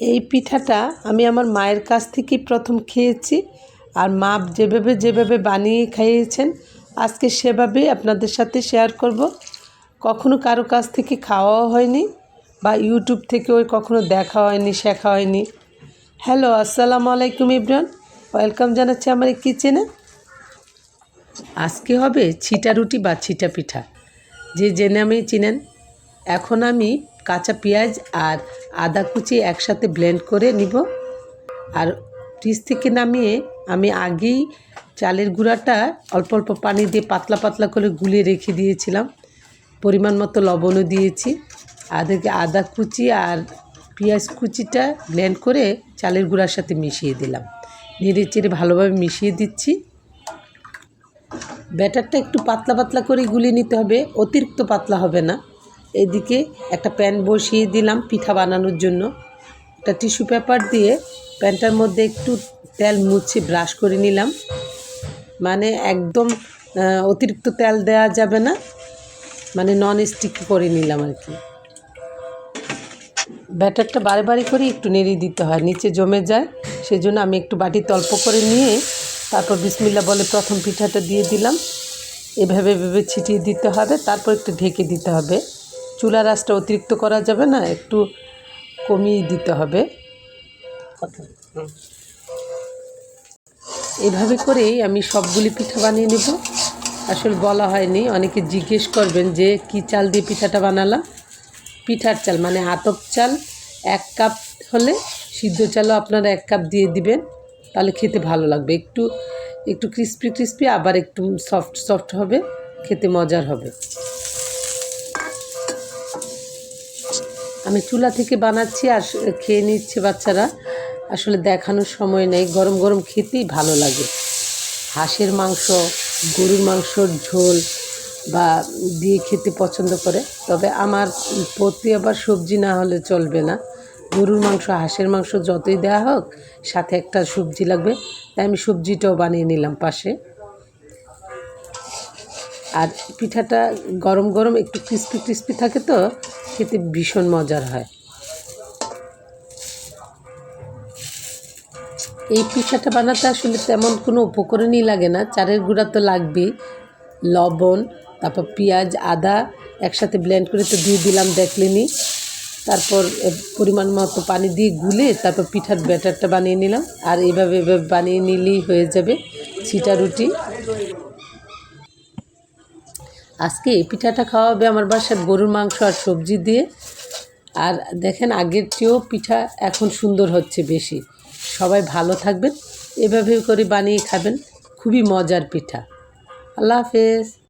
এই পিঠাটা আমি আমার মায়ের কাছ থেকেই প্রথম খেয়েছি আর মা যেভাবে যেভাবে বানিয়ে খাইয়েছেন, আজকে সেভাবেই আপনাদের সাথে শেয়ার করব। কখনো কারও কাছ থেকে খাওয়াও হয়নি বা ইউটিউব থেকে ওই কখনো দেখা হয়নি, শেখা হয়নি। হ্যালো আসসালামু আলাইকুম ইব্রান ওয়েলকাম জানাচ্ছি আমার এই কিচেনে আজকে হবে ছিটা রুটি বা ছিটা পিঠা। যে জেনে আমি চিনেন। এখন আমি কাঁচা পেঁয়াজ আর আদা কুচি একসাথে ব্লেন্ড করে নিব। আর ফ্রিজ থেকে নামিয়ে আমি আগেই চালের গুঁড়াটা অল্প অল্প পানি দিয়ে পাতলা পাতলা করে গুলিয়ে রেখে দিয়েছিলাম। পরিমাণ মতো লবণও দিয়েছি। আদেরকে আদা কুচি আর পেঁয়াজ কুচিটা ব্লেন্ড করে চালের গুঁড়ার সাথে মিশিয়ে দিলাম। নেড়ে চেড়ে ভালোভাবে মিশিয়ে দিচ্ছি। ব্যাটারটা একটু পাতলা পাতলা করে গুলিয়ে নিতে হবে, অতিরিক্ত পাতলা হবে না। এদিকে একটা প্যান বসিয়ে দিলাম পিঠা বানানোর জন্য। একটা টিস্যু পেপার দিয়ে প্যানটার মধ্যে একটু তেল মুছে ব্রাশ করে নিলাম। মানে একদম অতিরিক্ত তেল দেওয়া যাবে না। মানে নন স্টিক করে নিলাম আর কি। ব্যাটারটা বারে বারে করে একটু নেড়ে দিতে হয়, নিচে জমে যায়। সেজন্য আমি একটু বাটি অল্প করে নিয়ে তারপর বিসমিল্লা বলে প্রথম পিঠাটা দিয়ে দিলাম। এভাবে এভাবে ছিটিয়ে দিতে হবে, তারপর একটু ঢেকে দিতে হবে। চুলার আঁচটা অতিরিক্ত করা যাবে না একটু কমিয়ে দিতে হবে। এভাবে করেই আমি সবগুলি পিঠা বানিয়ে নেব। আসলে বলা হয়নি অনেকে জিজ্ঞেস করবেন যে কি চাল দিয়ে পিঠাটা বানালাম? পিঠার চাল মানে আতপ চাল এক কাপ হলে সিদ্ধ চালও আপনারা এক কাপ দিয়ে দিবেন তাহলে খেতে ভালো লাগবে। একটু একটু ক্রিস্পি ক্রিস্পি আবার একটু সফট সফট হবে খেতে মজার হবে। আমি চুলা থেকে বানাচ্ছি আর খেয়ে নিচ্ছে বাচ্চারা। আসলে দেখানোর সময় নেই। গরম গরম খেতেই ভালো লাগে। হাঁসের মাংস, গরুর মাংসর ঝোল বা দিয়ে খেতে পছন্দ করে। তবে আমার প্রতি আবার সবজি না হলে চলবে না। গরুর মাংস, হাঁসের মাংস যতই দেওয়া হোক, সাথে একটা সবজি লাগবে। তাই আমি সবজিটাও বানিয়ে নিলাম পাশে। আর পিঠাটা গরম গরম একটু ক্রিস্পি ক্রিস্পি থাকে তো খেতে ভীষণ মজার হয়। এই পিঠাটা বানাতে আসলে তেমন কোনো উপকরণই লাগে না। চারের গুঁড়া তো লাগবেই। লবণ, তারপর পেঁয়াজ, আদা একসাথে ব্লেন্ড করে তো দিয়ে দিলাম, দেখলেনি। তারপর পরিমাণ মতো পানি দিয়ে গুলে তারপর পিঠার ব্যাটারটা বানিয়ে নিলাম। আর এইভাবে এভাবে বানিয়ে নিলেই হয়ে যাবে ছিটা রুটি। আজকে এই পিঠাটা খাওয়াবে আমার বাসায় গরুর মাংস আর সবজি দিয়ে। আর দেখেন আগের চেয়েও পিঠা এখন সুন্দর হচ্ছে বেশি। সবাই ভালো থাকবেন এভাবে করে বানিয়ে খাবেন। খুবই মজার পিঠা। আল্লাহ হাফেজ।